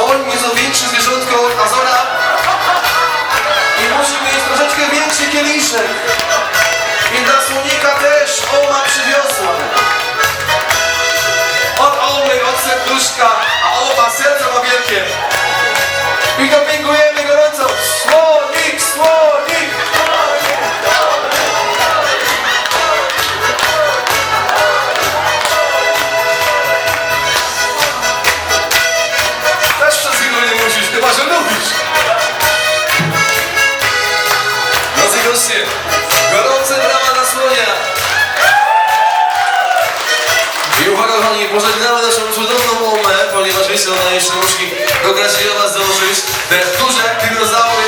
słoń nieco większy zwierzątko od Azora i musi mieć troszeczkę większy kieliszek. I dla słonika też oma przywiosła. Od omy, od serduszka, a oma serce ma wielkie. I gorąco. Kochani, pożegnamy naszą cudowną umę, ponieważ wiecie, ona jeszcze musi do Graciejowa zdążyć te duże dinozaury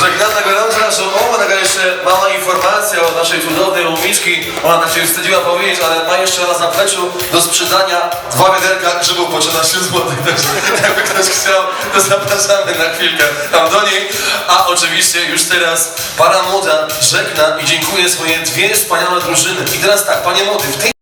żegnamy gorąco naszą umowę, taka jeszcze mała informacja od naszej cudownej umiczki. Ona tak się wstydziła powiedzieć, ale ma jeszcze na zapleczu do sprzedania dwa wiaderka grzybów po 13 zł. Także jakby ktoś chciał, to zapraszamy na chwilkę tam do niej. A oczywiście już teraz para młoda żegna i dziękuję swoje dwie wspaniałe drużyny. I teraz tak, panie młody, w tej